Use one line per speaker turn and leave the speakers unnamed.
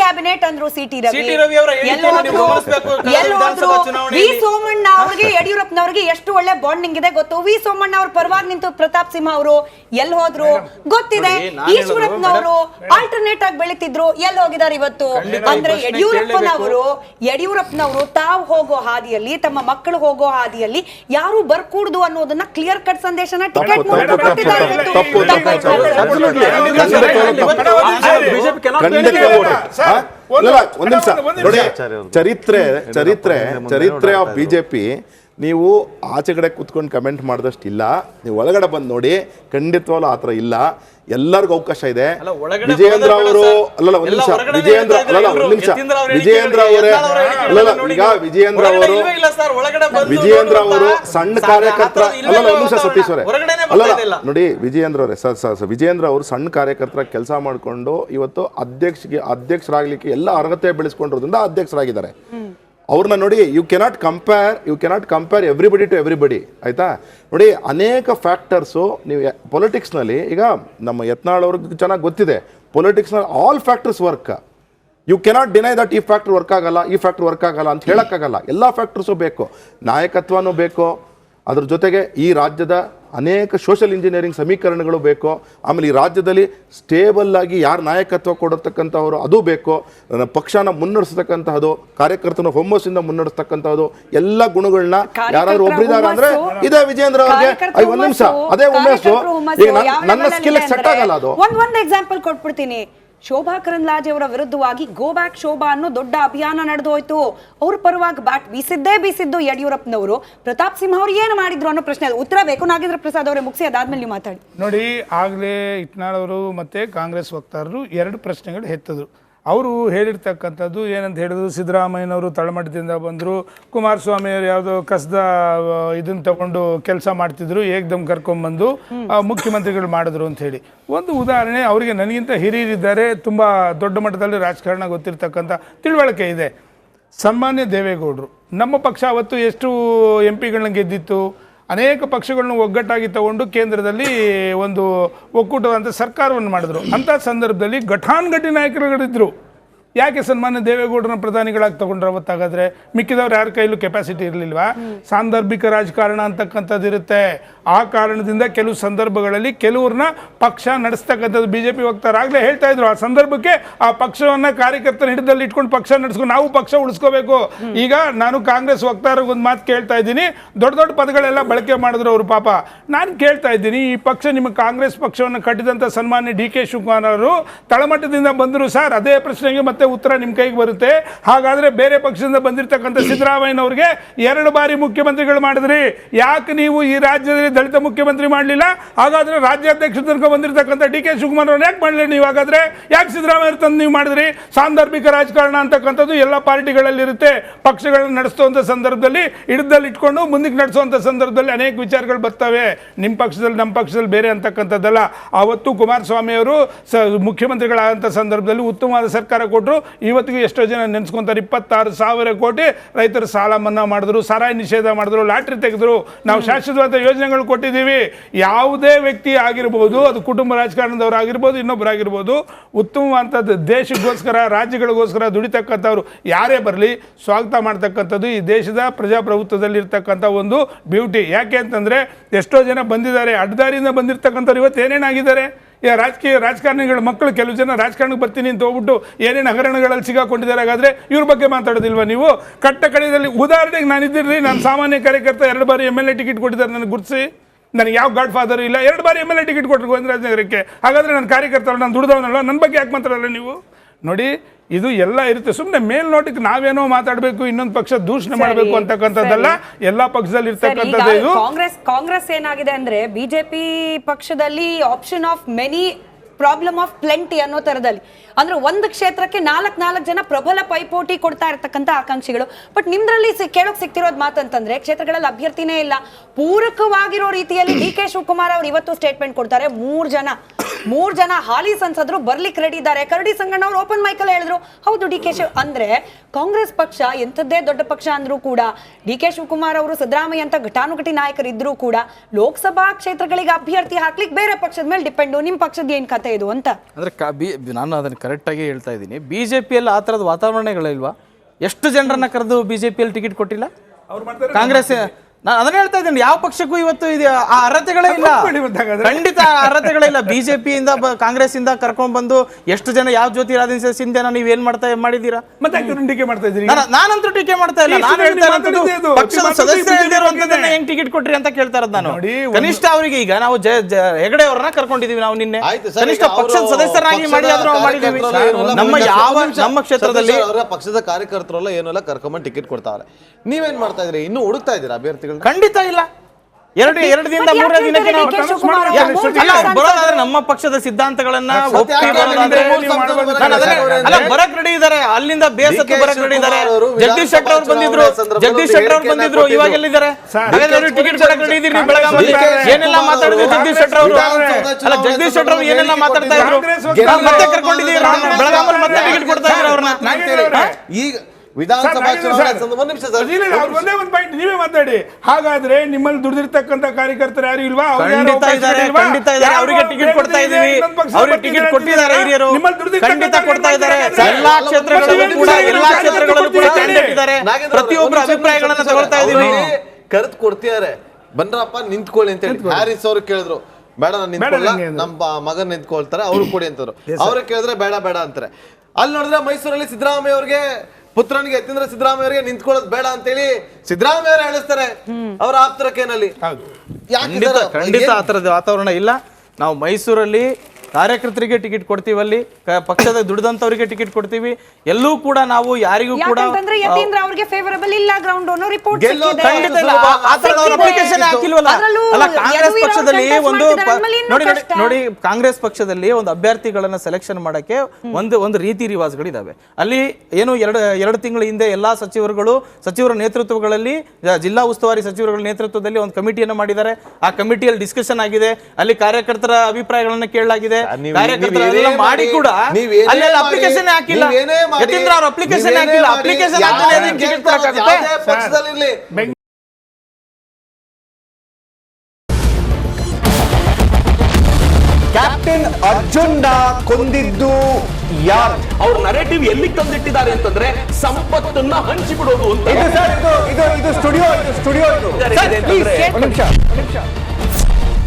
Cabinet ಅಂದ್ರು city Ravi
city Ravi ಅವರ
V Somanna ಅವ್ರಿಗೆ ಯಡಿಯೂರಪ್ಪನವ್ರಿಗೆ ಎಷ್ಟು ಒಳ್ಳೆ ಬಾಂಡಿಂಗ್ ಇದೆ ಗೊತ್ತು ವಿ ಸೋಮಣ್ಣ ಅವ್ರ ಪರವಾಗಿ ನಿಂತು ಪ್ರತಾಪ್ ಸಿಂಹ ಅವರು ಎಲ್ಲಿ ಹೋದ್ರು ಗೊತ್ತಿದೆ ಈಶ್ವರಪ್ಪನವರು ಆಲ್ಟರ್ನೇಟ್ ಆಗಿ ಬೆಳಿತಿದ್ರು ಎಲ್ಲಿ ಹೋಗಿದ್ದಾರೆ ಇವತ್ತು ಅಂದ್ರೆ ಯಡಿಯೂರಪ್ಪನವರು ಯಡಿಯೂರಪ್ಪನವರು ತಾವು ಹೋಗೋ ಹಾದಿಯಲ್ಲಿ ತಮ್ಮ ಮಕ್ಕಳು ಹೋಗೋ ಹಾದಿಯಲ್ಲಿ ಯಾರು ಬರ್ಕೂಡ್ದು ಅನ್ನೋದನ್ನ ಕ್ಲಿಯರ್ ಕಟ್ ಸಂದೇಶನ ಟಿಕೆಟ್ ಮೂಲಕ
ತಪ್ಪು,
ಕೊಟ್ಟಿದ್ದಾರೆ
ತಪ್ಪು,
ಇವತ್ತು.
ತಪ್ಪು, ತಪ್ಪು, ತಪ್ಪು.
Absolutely.
ಖಂಡಿತ ಒಂದ್ ನಿಮಿಷ ನೋಡಿ ಚರಿತ್ರೆ ಚರಿತ್ರೆ ಚರಿತ್ರೆ ಆಫ್ ಬಿಜೆಪಿ ನೀವು ಆಚೆ ಕಡೆ ಕುತ್ಕೊಂಡು ಕಮೆಂಟ್ ಮಾಡಿದಷ್ಟು ಇಲ್ಲ. ನೀವು ಒಳಗಡೆ ಬಂದು ನೋಡಿ ಖಂಡಿತವಾಗ್ಲೂ ಆ ಥರ ಇಲ್ಲ. ಎಲ್ಲರಿಗೂ ಅವಕಾಶ ಇದೆ. ವಿಜಯೇಂದ್ರ ಅವರು. ಅಲ್ಲಲ್ಲ ಒಂದು ನಿಮಿಷ. ವಿಜಯೇಂದ್ರ ಅಲ್ಲಲ್ಲ ಒಂದು ನಿಮಿಷ. ವಿಜಯೇಂದ್ರ ಅವರೇ ಅಲ್ಲಲ್ಲ ಈಗ. ವಿಜಯೇಂದ್ರ ಅವರು ವಿಜಯೇಂದ್ರ ಅವರು ಸಣ್ಣ ಕಾರ್ಯಕರ್ತರ ಅಲ್ಲಲ್ಲ ಒಂದು ನಿಮಿಷ. ಸತೀಶ್ ಅವರೇ. ಅಲ್ಲಲ್ಲ ನೋಡಿ ವಿಜಯೇಂದ್ರ ಅವರೇ ಸರ್ ಸರ್ ಸರ್ ವಿಜಯೇಂದ್ರ ಅವರು ಸಣ್ಣ ಕಾರ್ಯಕರ್ತರ ಕೆಲಸ ಮಾಡಿಕೊಂಡು ಇವತ್ತು ಅಧ್ಯಕ್ಷಗೆ ಅಧ್ಯಕ್ಷರಾಗಲಿಕ್ಕೆ ಎಲ್ಲ ಅರ್ಹತೆ ಬೆಳೆಸ್ಕೊಂಡಿರೋದ್ರಿಂದ ಅಧ್ಯಕ್ಷರಾಗಿದ್ದಾರೆ. ಅವ್ರನ್ನ ನೋಡಿ you cannot compare you cannot compare everybody to everybody ಆಯಿತಾ? ನೋಡಿ, ಅನೇಕ ಫ್ಯಾಕ್ಟರ್ಸು ನೀವು ಪೊಲಿಟಿಕ್ಸ್ನಲ್ಲಿ ಈಗ ನಮ್ಮ ಯತ್ನಾಳ್ ಅವ್ರಿಗೆ ಚೆನ್ನಾಗಿ ಗೊತ್ತಿದೆ. ಪೊಲಿಟಿಕ್ಸ್ನಲ್ಲಿ all factors work you cannot deny that ಈ ಫ್ಯಾಕ್ಟ್ರಿ ವರ್ಕ್ ಆಗಲ್ಲ, ಈ ಫ್ಯಾಕ್ಟ್ರಿ ವರ್ಕ್ ಆಗಲ್ಲ ಅಂತ ಹೇಳೋಕ್ಕಾಗಲ್ಲ. ಎಲ್ಲ ಫ್ಯಾಕ್ಟರ್ಸು ಬೇಕು. ನಾಯಕತ್ವನೂ ಬೇಕು ಅದ್ರ ಜೊತೆಗೆ ಈ ರಾಜ್ಯದ ಅನೇಕ ಸೋಷಿಯಲ್ ಇಂಜಿನಿಯರಿಂಗ್ ಸಮೀಕರಣಗಳು ಬೇಕು ಆಮೇಲೆ ಈ ರಾಜ್ಯದಲ್ಲಿ ಸ್ಟೇಬಲ್ ಆಗಿ ಯಾರು ನಾಯಕತ್ವ ಕೊಡತಕ್ಕಂಥವ್ರು ಅದು ಬೇಕು ನನ್ನ ಪಕ್ಷನ ಮುನ್ನಡೆಸ್ತಕ್ಕಂತಹದ್ದು ಕಾರ್ಯಕರ್ತನ ಹೊಮ್ಮಸ್ಸಿಂದ ಮುನ್ನಡೆಸ್ತಕ್ಕಂಥದ್ದು ಎಲ್ಲ ಗುಣಗಳನ್ನ ಯಾರಾದ್ರೂ ಒಬ್ಬರಿದ್ದಾರೆ ಅಂದ್ರೆ ಇದೇ ವಿಜೇಂದ್ರ ಅವ್ರಿಗೆ ಒಂದ್ ನಿಮಿಷ ಅದೇ
ಉಮೇಶು
ಈಗ ನನ್- ನನ್ನ ಸ್ಕಿಲ್ ಸೆಟ್ ಆಗಲ್ಲ ಅದು.
ಒಂದ್ ಎಕ್ಸಾಂಪಲ್ ಕೊಟ್ಬಿಡ್ತೀನಿ. ಶೋಭಾ ಕರಂದ್ಲಾಜೆ ಅವರ ವಿರುದ್ಧವಾಗಿ ಗೋ ಬ್ಯಾಕ್ ಶೋಭಾ ಅನ್ನೋ ದೊಡ್ಡ ಅಭಿಯಾನ ನಡೆದು ಹೋಯ್ತು. ಅವ್ರ ಪರವಾಗಿ ಬ್ಯಾಟ್ ಬೀಸಿದ್ದೇ ಬೀಸಿದ್ದು ಯಡಿಯೂರಪ್ಪನವರು. ಪ್ರತಾಪ್ ಸಿಂಹ ಅವ್ರು ಏನು ಮಾಡಿದ್ರು ಅನ್ನೋ ಪ್ರಶ್ನೆ ಉತ್ತರ ಬೇಕು. ನಾಗೇಂದ್ರ ಪ್ರಸಾದ್ ಅವರೇ ಮುಗಿಸಿ, ಅದಾದ್ಮೇಲೆ ನೀವು ಮಾತಾಡಿ.
ನೋಡಿ, ಆಗಲೇ ಇಟ್ನಾಳ್ ಅವರು ಮತ್ತು ಕಾಂಗ್ರೆಸ್ ವಕ್ತಾರರು ಎರಡು ಪ್ರಶ್ನೆಗಳು ಎತ್ತಿದ್ರು. ಅವರು ಹೇಳಿರ್ತಕ್ಕಂಥದ್ದು ಏನಂತ ಹೇಳಿದ್ರು ಸಿದ್ದರಾಮಯ್ಯನವರು ತಳಮಟ್ಟದಿಂದ ಬಂದರು ಕುಮಾರಸ್ವಾಮಿಯವರು ಯಾವುದೋ ಕಸದ ಇದನ್ನು ತಗೊಂಡು ಕೆಲಸ ಮಾಡ್ತಿದ್ರು ಏಕ್ದಮ್ ಕರ್ಕೊಂಬಂದು ಆ, ಮುಖ್ಯಮಂತ್ರಿಗಳು ಮಾಡಿದ್ರು ಅಂತ ಹೇಳಿ. ಒಂದು ಉದಾಹರಣೆ ಅವರಿಗೆ ನನಗಿಂತ ಹಿರಿಯರಿದ್ದಾರೆ ತುಂಬ ದೊಡ್ಡ ಮಟ್ಟದಲ್ಲಿ ರಾಜಕಾರಣ ಗೊತ್ತಿರ್ತಕ್ಕಂಥ ತಿಳುವಳಿಕೆ ಇದೆ. ಸನ್ಮಾನ್ಯ ದೇವೇಗೌಡರು ನಮ್ಮ ಪಕ್ಷ ಅವತ್ತು ಎಷ್ಟು ಎಂ ಪಿಗಳನ್ನ ಗೆದ್ದಿತ್ತು? ಅನೇಕ ಪಕ್ಷಗಳನ್ನ ಒಗ್ಗಟ್ಟಾಗಿ ತಗೊಂಡು ಕೇಂದ್ರದಲ್ಲಿ ಒಂದು ಒಕ್ಕೂಟವಂತ ಸರ್ಕಾರವನ್ನು ಮಾಡಿದ್ರು. ಅಂಥ ಸಂದರ್ಭದಲ್ಲಿ ಘಟಾನ್ಘಟಿ ನಾಯಕರುಗಳಿದ್ದರು ಯಾಕೆ ಸನ್ಮಾನ್ಯ ದೇವೇಗೌಡರನ್ನ ಪ್ರಧಾನಿಗಳಾಗಿ ತಗೊಂಡ್ರೆ ಅವತ್ತಾಗಾದರೆ? ಮಿಕ್ಕಿದವ್ರು ಯಾರ ಕೈಲೂ ಕೆಪಾಸಿಟಿ ಇರಲಿಲ್ವಾ? ಸಾಂದರ್ಭಿಕ ರಾಜಕಾರಣ ಅಂತಕ್ಕಂಥದ್ದು ಇರುತ್ತೆ ಆ ಕಾರಣದಿಂದ ಕೆಲವು ಸಂದರ್ಭಗಳಲ್ಲಿ ಕೆಲವ್ರನ್ನ ಪಕ್ಷ ನಡೆಸ್ತಕ್ಕಂಥದ್ದು ಬಿ ಜೆ ಪಿ ವಕ್ತಾರಾಗಲೇ ಹೇಳ್ತಾ ಇದ್ರು. ಆ ಸಂದರ್ಭಕ್ಕೆ ಆ ಪಕ್ಷವನ್ನ ಕಾರ್ಯಕರ್ತರ ಹಿಡಿದಲ್ಲಿ ಇಟ್ಕೊಂಡು ಪಕ್ಷ ನಡೆಸ್ಕೊಂಡು ನಾವು ಪಕ್ಷ ಉಳಿಸ್ಕೋಬೇಕು. ಈಗ ನಾನು ಕಾಂಗ್ರೆಸ್ ವಕ್ತಾರಿಗೆ ಒಂದು ಮಾತು ಕೇಳ್ತಾ ಇದ್ದೀನಿ. ದೊಡ್ಡ ದೊಡ್ಡ ಪದಗಳೆಲ್ಲ ಬಳಕೆ ಮಾಡಿದ್ರು ಅವರು ಪಾಪ. ನಾನು ಕೇಳ್ತಾ ಇದ್ದೀನಿ, ಈ ಪಕ್ಷ ನಿಮ್ಮ ಕಾಂಗ್ರೆಸ್ ಪಕ್ಷವನ್ನು ಕಟ್ಟಿದಂಥ ಸನ್ಮಾನ್ಯ ಡಿ ಕೆ ಶಿವಕುಮಾರ್ ಅವರು ತಳಮಟ್ಟದಿಂದ ಬಂದರು ಸರ್. ಅದೇ ಪ್ರಶ್ನೆಗೆ ಮತ್ತೆ ಉತ್ತರ ನಿಮ್ಮ ಕೈಗೆ ಬರುತ್ತೆ. ಹಾಗಾದರೆ ಬೇರೆ ಪಕ್ಷದಿಂದ ಬಂದಿರತಕ್ಕಂಥ ಸಿದ್ದರಾಮಯ್ಯನವ್ರಿಗೆ ಎರಡು ಬಾರಿ ಮುಖ್ಯಮಂತ್ರಿಗಳು ಮಾಡಿದ್ರಿ. ಯಾಕೆ ನೀವು ಈ ರಾಜ್ಯದಲ್ಲಿ ದಲಿತ ಮುಖ್ಯಮಂತ್ರಿ ಮಾಡಲಿಲ್ಲ, ಹಾಗಾದ್ರೆ ರಾಜ್ಯಾಧ್ಯಕ್ಷ ತನಕ ಬಂದಿರತಕ್ಕಂಥ ಡಿ ಕೆ ಶಿವಕುಮಾರ್ ಅವ್ರನ್ನ ಯಾಕೆ ಮಾಡಲಿ ನೀವು? ಹಾಗಾದರೆ ಯಾಕೆ ಸಿದ್ದರಾಮಯ್ಯ ತಂದು ನೀವು ಮಾಡಿದ್ರಿ? ಸಾಂದರ್ಭಿಕ ರಾಜಕಾರಣ ಅಂತಕ್ಕಂಥದ್ದು ಎಲ್ಲ ಪಾರ್ಟಿಗಳಲ್ಲಿರುತ್ತೆ, ಪಕ್ಷಗಳನ್ನ ನಡೆಸುವಂಥ ಸಂದರ್ಭದಲ್ಲಿ ಹಿಡಿದಲ್ಲಿ ಇಟ್ಕೊಂಡು ಮುಂದಕ್ಕೆ ನಡೆಸುವಂಥ ಸಂದರ್ಭದಲ್ಲಿ ಅನೇಕ ವಿಚಾರಗಳು ಬರ್ತವೆ. ನಿಮ್ಮ ಪಕ್ಷದಲ್ಲಿ ನಮ್ಮ ಪಕ್ಷದಲ್ಲಿ ಬೇರೆ ಅಂತಕ್ಕಂಥದ್ದಲ್ಲ. ಆವತ್ತು ಕುಮಾರಸ್ವಾಮಿ ಅವರು ಸ, ಮುಖ್ಯಮಂತ್ರಿಗಳಾದಂಥ ಸಂದರ್ಭದಲ್ಲಿ ಉತ್ತಮವಾದ ಸರ್ಕಾರ ಕೊಟ್ಟರು ಇವತ್ತಿಗೆ ಎಷ್ಟೋ ಜನ ನೆನೆಸ್ಕೊಂತಾರೆ, ಇಪ್ಪತ್ತಾರು ಸಾವಿರ ಕೋಟಿ ರೈತರ ಸಾಲ ಮನ್ನಾ ಮಾಡಿದ್ರು, ಸಾರಾಯಿ ನಿಷೇಧ ಮಾಡಿದ್ರು, ಲಾಟ್ರಿ ತೆಗೆದ್ರು. ನಾವು ಶಾಶ್ವತವಾದ ಯೋಜನೆಗಳು ಕೊಟ್ಟಿದ್ದೀವಿ. ಯಾವುದೇ ವ್ಯಕ್ತಿ ಆಗಿರ್ಬೋದು, ಅದು ಕುಟುಂಬ ರಾಜಕಾರಣದವ್ರು ಆಗಿರ್ಬೋದು ಇನ್ನೊಬ್ಬರಾಗಿರ್ಬೋದು, ಉತ್ತಮವಾದಂಥದ್ದು ದೇಶಕ್ಕೋಸ್ಕರ, ರಾಜ್ಯಗಳಿಗೋಸ್ಕರ ದುಡಿತಕ್ಕಂಥವ್ರು ಯಾರೇ ಬರಲಿ, ಸ್ವಾಗತ ಮಾಡ್ತಕ್ಕಂಥದ್ದು ಈ ದೇಶದ ಪ್ರಜಾಪ್ರಭುತ್ವದಲ್ಲಿರ್ತಕ್ಕಂಥ ಒಂದು ಬ್ಯೂಟಿ. ಯಾಕೆ ಅಂತಂದರೆ, ಎಷ್ಟೋ ಜನ ಬಂದಿದ್ದಾರೆ, ಅಡ್ಡದಾರಿಯಿಂದ ಬಂದಿರತಕ್ಕಂಥವ್ರು ಇವತ್ತು ಏನೇನಾಗಿದ್ದಾರೆ? ರಾಜಕೀಯ ರಾಜಕಾರಣಿಗಳ, ಮಕ್ಕಳು, ಕೆಲವು ಜನ ರಾಜಕಾರಣಕ್ಕೆ ಬರ್ತೀನಿ ಅಂತ ಹೋಗ್ಬಿಟ್ಟು ಏನೇನು ಹಗರಣಗಳಲ್ಲಿ ಸಿಗಾಕೊಂಡಿದ್ದಾರೆ ಹಾಗಾದ್ರೆ ಇವ್ರ ಬಗ್ಗೆ ಮಾತಾಡೋದಿಲ್ವಾ ನೀವು? ಕಟ್ಟ ಕಡೆಯಲ್ಲಿ ಉದಾಹರಣೆಗೆ ನಾನು ಇದ್ದಿರ್ರಿ ನಾನು ಸಾಮಾನ್ಯ ಕಾರ್ಯಕರ್ತ, ಎರಡು ಬಾರಿ ಎಂ ಎಲ್ ಎ ಟಿಕೆಟ್ ಕೊಟ್ಟಿದ್ದಾರೆ ನನಗೆ ಗುರುತಿಸಿ. ನನಗೆ ಯಾವ ಗಾಡ್ ಫಾದರ್ ಇಲ್ಲ. ಎರಡು ಬಾರಿ ಎಂ ಎಲ್ ಎ ಟಿಕೆಟ್ ಕೊಟ್ಟರು ಗೋವಿಂದರಾಜನಗರಕ್ಕೆ ಹಾಗಾದ್ರೆ ನಾನು ಕಾರ್ಯಕರ್ತರು ನಾನು ದುಡ್ದವನಲ್ಲ ನನ್ನ ಬಗ್ಗೆ ಯಾಕೆ ಮಾತಾಡಲ್ಲ ನೀವು? ನೋಡಿ ಇದು ಎಲ್ಲ ಇರುತ್ತೆ. ಸುಮ್ಮನೆ ಮೇಲ್ನೋಟಕ್ಕೆ ನಾವೇನೋ ಮಾತಾಡಬೇಕು ಇನ್ನೊಂದು ಪಕ್ಷ ದೂಷಣೆ ಮಾಡಬೇಕು ಅಂತಕ್ಕಂಥದ್ದಲ್ಲ ಎಲ್ಲ ಪಕ್ಷದಲ್ಲಿ ಇರ್ತಕ್ಕಂಥದ್ದು
ಕಾಂಗ್ರೆಸ್ ಕಾಂಗ್ರೆಸ್ ಏನಾಗಿದೆ ಅಂದ್ರೆ ಬಿಜೆಪಿ ಪಕ್ಷದಲ್ಲಿ option of many problem of plenty ಅನ್ನೋ ತರದಲ್ಲಿ ಅಂದ್ರೆ ಒಂದು ಕ್ಷೇತ್ರಕ್ಕೆ ನಾಲ್ಕು ನಾಲ್ಕು ಜನ ಪ್ರಬಲ ಪೈಪೋಟಿ ಕೊಡ್ತಾ ಇರ್ತಕ್ಕಂಥ ಆಕಾಂಕ್ಷಿಗಳು. ಬಟ್ ನಿಮ್ದ್ರಲ್ಲಿ ಕೇಳೋಕ್ ಸಿಕ್ತಿರೋದ್ ಮಾತಂತಂದ್ರೆ ಕ್ಷೇತ್ರಗಳಲ್ಲಿ ಅಭ್ಯರ್ಥಿನೇ ಇಲ್ಲ. ಪೂರಕವಾಗಿರೋ ರೀತಿಯಲ್ಲಿ ಡಿ ಕೆ ಶಿವಕುಮಾರ್ ಅವರು ಇವತ್ತು ಸ್ಟೇಟ್ಮೆಂಟ್ ಕೊಡ್ತಾರೆ. ಮೂರ್ ಜನ ಮೂರ್ ಜನ ಹಾಲಿ ಸಂಸದರು ಬರ್ಲಿಕ್ಕೆ ರೆಡಿ ಇದ್ದಾರೆ. ಕರಡಿ ಸಂಗಣ್ಣ ಅವ್ರು ಓಪನ್ ಮೈಕಲ್ ಹೇಳಿದ್ರು. ಹೌದು ಡಿ ಕೆ ಅಂದ್ರೆ ಕಾಂಗ್ರೆಸ್ ಪಕ್ಷ ಎಂಥದ್ದೇ ದೊಡ್ಡ ಪಕ್ಷ ಅಂದ್ರೂ ಕೂಡ, ಡಿ ಕೆ ಶಿವಕುಮಾರ್ ಅವರು ಸಿದ್ದರಾಮಯ್ಯ ಅಂತ ಘಟಾನುಘಟಿ ನಾಯಕರಿದ್ರು ಕೂಡ, ಲೋಕಸಭಾ ಕ್ಷೇತ್ರಗಳಿಗೆ ಅಭ್ಯರ್ಥಿ ಹಾಕ್ಲಿಕ್ಕೆ ಬೇರೆ ಪಕ್ಷದ ಮೇಲೆ ಡಿಪೆಂಡು ನಿಮ್ಮ ಪಕ್ಷದ ಏನ್ ಕತೆ? ಇದು ಅಂತ.
ಅಂದರೆ ಕ ಬಿ ನಾನು ಅದನ್ನು ಕರೆಕ್ಟಾಗಿ ಹೇಳ್ತಾ ಇದ್ದೀನಿ. ಬಿ ಜೆ ಪಿಯಲ್ಲಿ ಆ ಥರದ ವಾತಾವರಣಗಳಿಲ್ವಾ ಎಷ್ಟು ಜನರನ್ನ ಕರೆದು ಬಿ ಜೆ ಪಿಯಲ್ಲಿ ಟಿಕೆಟ್ ಕೊಟ್ಟಿಲ್ಲ? ಕಾಂಗ್ರೆಸ್ ನಾನು ಅದನ್ನ ಹೇಳ್ತಾ ಇದ್ದೀನಿ ಯಾವ ಪಕ್ಷಕ್ಕೂ ಇವತ್ತು ಇದು ಆ ಅರ್ಹತೆಗಳೇ ಇಲ್ಲ. ಖಂಡಿತ ಅರ್ಹತೆಗಳೇ ಇಲ್ಲ. ಬಿಜೆಪಿಯಿಂದ ಕಾಂಗ್ರೆಸ್ ಇಂದ ಕರ್ಕೊಂಡ್ ಬಂದು ಎಷ್ಟು ಜನ ಯಾವ ಜ್ಯೋತಿರಾದಿತ್ಯ ಸಿಂಧ್ಯನ ನೀವ್ ಏನ್ ಮಾಡ್ತಾ ಮಾಡಿದೀರಾ?
ಟೀಕೆ ಮಾಡ್ತಾ
ನಾನು- ನಾನಂತೂ ಟೀಕೆ ಮಾಡ್ತಾ ಇಲ್ಲ. ನಾನು ಹೇಳ್ತಾ ಇರೋದು ಪಕ್ಷದ
ಸದಸ್ಯ
ಸದಸ್ಯರು ಹೆಂಗ್ ಟಿಕೆಟ್ ಕೊಟ್ರಿ ಅಂತ ಕೇಳ್ತಾ ಇರೋದು ನಾನು. ಕನಿಷ್ಠ ಅವರಿಗೆ ಈಗ ನಾವು ಜ- ಜ- ಹೆಗಡೆ ಅವ್ರನ್ನ ಕರ್ಕೊಂಡಿದೀವಿ ನಾವು ನಿನ್ನೆ.
ಆಯ್ತು
ಕನಿಷ್ಠ ಪಕ್ಷದ ಸದಸ್ಯರಾಗಿ ಮಾಡಿ ಆದ್ರೂ ಮಾಡಿದೀವಿ. ನಮ್ಮ ಯಾವ ನಮ್ಮ ಕ್ಷೇತ್ರದಲ್ಲಿ
ಪಕ್ಷದ ಕಾರ್ಯಕರ್ತರಲ್ಲ ಏನಲ್ಲ ಕರ್ಕೊಂಡ್ ಟಿಕೆಟ್ ಕೊಡ್ತಾರೆ ನೀವೇನ್ ಮಾಡ್ತಾ ಇದ್ರಿ ಇನ್ನು ಹುಡುಕ್ತಾ ಇದ್ದೀರಾ
ಖಂಡಿತ ಇಲ್ಲ. ಎರಡು ಎರಡು ದಿನಕ್ಕೆ ನಾವು
ಅವರು? ಮೂರು
ಅಲ್ಲ ಬರೋದಾದ್ರೆ ನಮ್ಮ ಪಕ್ಷದ ಸಿದ್ಧಾಂತಗಳನ್ನ ಒಪ್ಪಿ ಬರೋದಾದ್ರೆ ಅಲ್ಲ ಬರಕ್ ರೆಡಿ ಇದಾರೆ ಅಲ್ಲಿಂದ ಬೇಸತ್ತು ಬರಕ್ ರೆಡಿ ಇದಾರೆ ಜಗದೀಶ್ ಶೆಟ್ಟರ್ ಅವ್ರು ಬಂದಿದ್ರು. ಜಗದೀಶ್ ಶೆಟ್ಟರ್ ಅವ್ರು ಬಂದಿದ್ರು ಇವಾಗ ಎಲ್ಲಿದ್ದಾರೆ? ಟಿಕೆಟ್ ಕೊಡಕ್ ರೆಡಿ ಇದೀರಿ
ಕೆ
ಏನೆಲ್ಲ ಮಾತಾಡಿದ್ರು ಜಗದೀಶ್ ಶೆಟ್ಟರ್ ಅವರು? ಅಲ್ಲ ಜಗದೀಶ್ ಶೆಟ್ಟರ್ ಅವರು ಏನೆಲ್ಲ ಮಾತಾಡ್ತಾ ಇದ್ರು? ಮತ್ತೆ ಕರ್ಕೊಂಡಿದ್ದೀವಿ ಬೆಳಗಾವಿ ಮತ್ತೆ ಟಿಕೆಟ್ ಕೊಡ್ತಾ ಇದ್ರು ಅವ್ರನ್ನ.
ಈಗ ವಿಧಾನಸಭಾ ಚುನಾವಣೆ ಸಂದರ್ಭ- ಒಂದ್ ನಿಮಿಷ ಸರ್.
ಇಲ್ಲ, ಇಲ್ಲ, ಅವ್ರು ಒಂದೇ ಒಂದು ಪಾಯಿಂಟ್ ನೀವೇ ಮಾತಾಡಿ. ಹಾಗಾದ್ರೆ ನಿಮ್ಮಲ್ಲಿ ದುಡಿದಿರ್ತಕ್ಕಂಥ ಕಾರ್ಯಕರ್ತರು ಯಾರು ಇಲ್ವಾ? ಅವ್ರು ಯಾರು
ಖಂಡಿತ
ಅವಕಾಶ
ಇದ್ದಾರೆ
ಇಲ್ವಾ?
ಖಂಡಿತ ಇದ್ದಾರೆ.
ಯಾರು
ಅವರಿಗೆ ಟಿಕೆಟ್ ಕೊಡ್ತಾ
ಬೇರೆ
ಇದೀವಿ.
ಇನ್ನೊಂದು ಪಕ್ಷ
ಅವ್ರಿಗೆ
ಬರ್ತಿದೆ
ಟಿಕೆಟ್ ಕೊಟ್ಟಿದ್ದಾರೆ
ಇದ್ದೀರಾ?
ಹಿರಿಯರು.
ನಿಮ್ಮಲ್ಲಿ ದುಡಿದಿರ್ತಕ್ಕಂಥ
ಖಂಡಿತ ಕೊಡ್ತಾ ಇದ್ದಾರೆ.
ಕಾರ್ಯಕರ್ತರು
ಎಲ್ಲಾ ಕ್ಷೇತ್ರಗಳಲ್ಲೂ ಕೂಡ ಎಲ್ಲಾ ಕ್ಷೇತ್ರಗಳಲ್ಲೂ ಕೂಡ
ಕೊಡ್ತಿದ್ದಾರೆ.
ಕ್ಯಾಂಡಿಡೇಟ್ ಇದ್ದಾರೆ.
ನಾಗೇಂದ್ರ ಅವ್ರೆ,
ಪ್ರತಿಯೊಬ್ಬರ
ಒಂದ್ ನಿಮಿಷ
ಅಭಿಪ್ರಾಯಗಳನ್ನ
ಸರ್,
ತಗೊಳ್ತಾ ಇದೀವಿ
ಅವ್ರಿಗೆ ಕರೆದು ಕೊಡ್ತಿದ್ದಾರೆ ಬನ್ರಪ್ಪ ನಿಂತ್ಕೊಳ್ಳಿ ಅಂತ ಹೇಳಿ. ಹ್ಯಾರಿಸ್ ಅವರು ಕೇಳಿದ್ರು. ಬೇಡ ನಾನು ನಿಂತ್ಕೊಳ್ಳ
ನಂಗೆ ಅಂದ್ರು.
ನಮ್ಮ ಮಗನ್ ನಿಂತ್ಕೊಳ್ತಾರೆ ಅವ್ರು ಕೊಡಿ ಅಂತಾರೆ ಅವ್ರಿಗೆ ಕೇಳಿದ್ರೆ ಬೇಡ ಬೇಡ ಅಂತಾರೆ. ಅಲ್ಲಿ ನೋಡಿದ್ರೆ ಮೈಸೂರಲ್ಲಿ ಸಿದ್ದರಾಮಯ್ಯ ಅವ್ರಿಗೆ ಪುತ್ರನಿಗೆ ಯತೀಂದ್ರ ಸಿದ್ದರಾಮಯ್ಯವರಿಗೆ ನಿಂತ್ಕೊಳ್ಳೋದು ಬೇಡ ಅಂತೇಳಿ ಸಿದ್ದರಾಮಯ್ಯ ಅವರು ಹೇಳಿಸ್ತಾರೆ. ಅವರ
ಆಪ್ತರ
ಕೇನಲ್ಲಿ
ಖಂಡಿತ? ಖಂಡಿತ ಆ ಥರದ ವಾತಾವರಣ ಇಲ್ಲ. ನಾವು ಮೈಸೂರಲ್ಲಿ ಕಾರ್ಯಕರ್ತರಿಗೆ ಟಿಕೆಟ್ ಕೊಡ್ತೀವಿ ಅಲ್ಲಿ ಕ- ಪಕ್ಷದ ದುಡಿದಂತವರಿಗೆ ಟಿಕೆಟ್ ಕೊಡ್ತೀವಿ. ಎಲ್ಲೂ ಕೂಡ ನಾವು ಯಾರಿಗೂ ಕೂಡ
ಯಾಕಂತಂದ್ರೆ ಯತೀಂದ್ರ ಅವ್ರಿಗೆ ಫೇವರಬಲ್ ಇಲ್ಲ ಗ್ರೌಂಡ್ ಅನ್ನೋ ರಿಪೋರ್ಟ್
ಗೆಲ್ಲೋ
ಖಂಡಿತ ಇಲ್ಲ ಆ- ಆ ಥರದ ಅವ್ರ ಅಪ್ಲಿಕೇಶನ್ ಹಾಕಿಲ್ವಲ್ಲ?
ಅದ್ರಲ್ಲೂ
ಅಲ್ಲ ಕಾಂಗ್ರೆಸ್
ಯದುವೀರ್ ಅವ್ರು
ಪಕ್ಷದಲ್ಲಿ
contest
ಒಂದು
ನಮ್ಮಲ್ಲಿ ಇನ್ನೂ
ನೋಡಿ ನೋಡಿ
ಕಷ್ಟ.
ನೋಡಿ ಕಾಂಗ್ರೆಸ್ ಪಕ್ಷದಲ್ಲಿ ಒಂದು ಅಭ್ಯರ್ಥಿಗಳನ್ನ ಸೆಲೆಕ್ಷನ್ ಮಾಡಕ್ಕೆ ಒಂದು ಒಂದು ರೀತಿ ರಿವಾಜ್ಗಳಿದಾವೆ. ಅಲ್ಲಿ ಏನು ಎರಡು ಎರಡು ತಿಂಗಳ ಹಿಂದೆ ಎಲ್ಲಾ ಸಚಿವರುಗಳು ಸಚಿವರ ನೇತೃತ್ವಗಳಲ್ಲಿ ಜ- ಜಿಲ್ಲಾ ಉಸ್ತುವಾರಿ ಸಚಿವರುಗಳ ನೇತೃತ್ವದಲ್ಲಿ ಒಂದು ಕಮಿಟಿಯನ್ನು ಮಾಡಿದ್ದಾರೆ. ಆ ಕಮಿಟಿಯಲ್ಲಿ ಡಿಸ್ಕಷನ್ ಆಗಿದೆ. ಅಲ್ಲಿ ಕಾರ್ಯಕರ್ತರ ಅಭಿಪ್ರಾಯಗಳನ್ನ ಕೇಳಲಾಗಿದೆ. ಕಾರ್ಯಕರ್ತರೆಲ್ಲ ಮಾಡಿ ಕೂಡ
ನೀವೇನೇ
ಅಲ್ಲಿ ಅಪ್ಲಿಕೇಶನ್ ಹಾಕಿಲ್ಲ. ಯತೀಂದ್ರ ಅವ್ರ ಅಪ್ಲಿಕೇಶನ್ ಹಾಕಿಲ್ಲ. ಅಪ್ಲಿಕೇಶನ್ ಹಾಕಿಲ್ಲ ಟಿಕೆಟ್ ಕೊಡಕ್ಕಾಗುತ್ತೆ
ಕ್ಯಾಪ್ಟನ್ ಅರ್ಜುನ್ ಕೊಂದಿದ್ದು ಯಾರು?
ಅವ್ರ ನರೇಟಿವ್ ಎಲ್ಲಿ ತಂದಿಟ್ಟಿದ್ದಾರೆ ಅಂತಂದ್ರೆ ಸಂಪತ್ತನ್ನ ಹಂಚಿಬಿಡೋದು ಅಂತ.
ಇದು ಸರ್ ಇದು ಇದು ಇದು ಸ್ಟುಡಿಯೋ ಇದು ಸ್ಟುಡಿಯೋ ಇದು.
ಅಂತಂದ್ರೆ
ಒಂದು ನಿಮಿಷ ಒಂದು ನಿಮಿಷ.